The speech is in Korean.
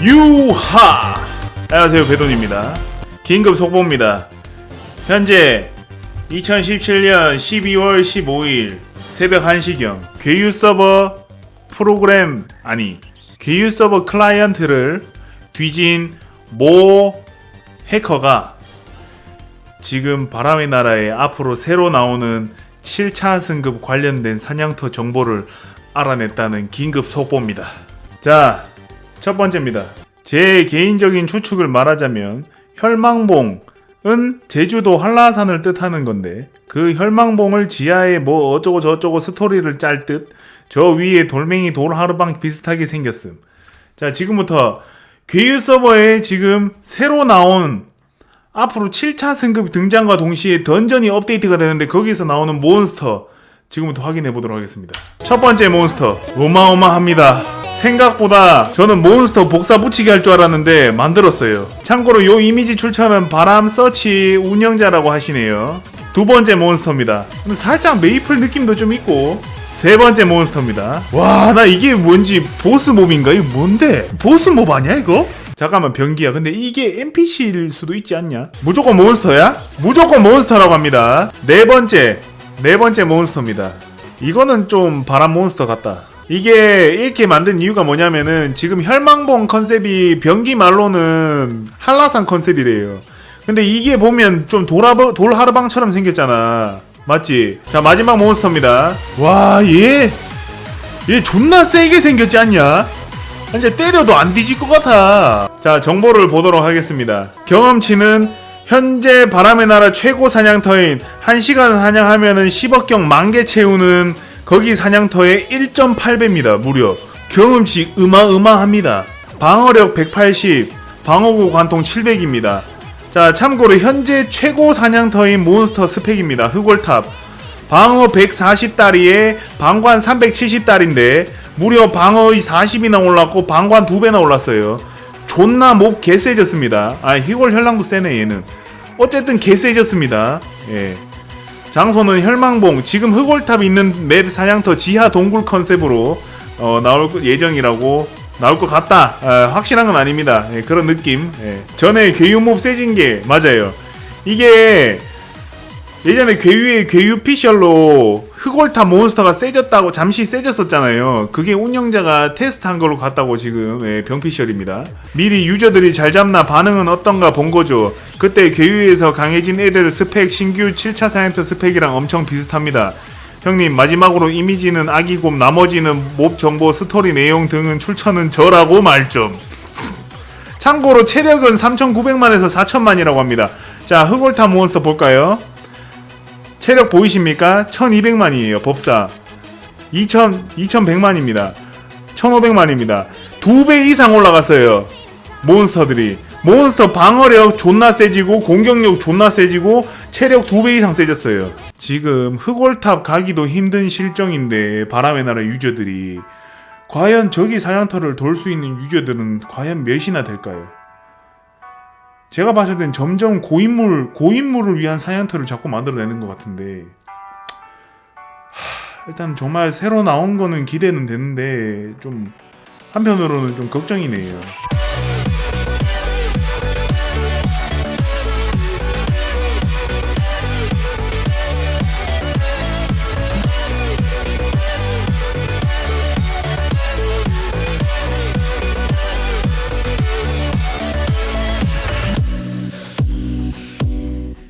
유하! 안녕하세요 배돈입니다. 긴급 속보입니다. 현재 2017년 12월 15일 새벽 1시경 괴유 서버 프로그램 아니 괴유 서버 클라이언트를 뒤진 모 해커가 지금 바람의 나라에 앞으로 새로 나오는 7차 승급 관련된 사냥터 정보를 알아냈다는 긴급 속보입니다. 자, 첫 번째입니다. 제 개인적인 추측을 말하자면 혈망봉은 제주도 한라산을 뜻하는 건데 그 혈망봉을 지하에 뭐 어쩌고 저쩌고 스토리를 짤 듯 저 위에 돌멩이 돌하르방 비슷하게 생겼음. 자, 지금부터 괴유 서버에 지금 새로 나온 앞으로 7차 승급 등장과 동시에 던전이 업데이트가 되는데 거기서 나오는 몬스터 지금부터 확인해 보도록 하겠습니다. 첫 번째 몬스터 어마어마합니다. 생각보다 저는 몬스터 복사 붙이기 할 줄 알았는데 만들었어요. 참고로 요 이미지 출처는 바람 서치 운영자라고 하시네요. 두 번째 몬스터입니다. 살짝 메이플 느낌도 좀 있고 세 번째 몬스터입니다. 와, 나 이게 뭔지 보스 몹인가? 이거 뭔데? 보스 몹 아니야, 이거? 잠깐만, 변기야. 근데 이게 NPC일 수도 있지 않냐? 무조건 몬스터야? 무조건 몬스터라고 합니다. 네 번째. 네 번째 몬스터입니다. 이거는 좀 바람 몬스터 같다. 이게 이렇게 만든 이유가 뭐냐면은 지금 혈망봉 컨셉이 변기 말로는 한라산 컨셉이래요. 근데 이게 보면 좀 돌아버, 돌하르방처럼 생겼잖아. 맞지? 자, 마지막 몬스터입니다. 와, 얘, 얘 존나 세게 생겼지 않냐? 이제 때려도 안 뒤질 것 같아. 자, 정보를 보도록 하겠습니다. 경험치는 현재 바람의 나라 최고 사냥터인 1시간 사냥하면은 10억경 만개 채우는 거기 사냥터의 1.8배입니다. 무려. 경험치 어마어마합니다. 방어력 180, 방어구 관통 700입니다. 자, 참고로 현재 최고 사냥터인 몬스터 스펙입니다. 흑월탑. 방어 140다리에 방관 370다리인데 무려 방어 40이나 올랐고 방관 2배나 올랐어요. 존나 목 개세졌습니다. 아, 희골 혈랑도 세네 얘는. 어쨌든 개세졌습니다. 예. 장소는 혈망봉. 지금 흑월탑 있는 맵 사냥터 지하 동굴 컨셉으로 어, 나올 예정이라고 나올 것 같다. 아, 확실한 건 아닙니다. 예, 그런 느낌. 예. 전에 괴유몹 세진 게 맞아요. 이게 예전에 괴유의 괴유 피셜로 흑월탑 몬스터가 세졌다고 잠시 세졌었잖아요. 그게 운영자가 테스트한 걸로 같다고 지금 예, 병피셜입니다. 미리 유저들이 잘 잡나 반응은 어떤가 본 거죠. 그때 괴유에서 강해진 애들 스펙 신규 7차 사이언트 스펙이랑 엄청 비슷합니다. 형님 마지막으로 이미지는 아기곰 나머지는 몹 정보 스토리 내용 등은 출처는 저라고 말 좀. 참고로 체력은 3,900만에서 4,000만이라고 합니다. 자 흑월탑 몬스터 볼까요? 체력 보이십니까? 1200만이에요, 법사. 2000, 2100만입니다. 1500만입니다. 두 배 이상 올라갔어요. 몬스터들이. 몬스터 방어력 존나 세지고, 공격력 존나 세지고, 체력 두 배 이상 세졌어요. 지금 흑월탑 가기도 힘든 실정인데, 바람의 나라 유저들이. 과연 저기 사냥터를 돌 수 있는 유저들은 과연 몇이나 될까요? 제가 봤을 땐 점점 고인물 고인물을 위한 사연터를 자꾸 만들어내는 것 같은데 하, 일단 정말 새로 나온 거는 기대는 되는데 좀 한편으로는 좀 걱정이네요.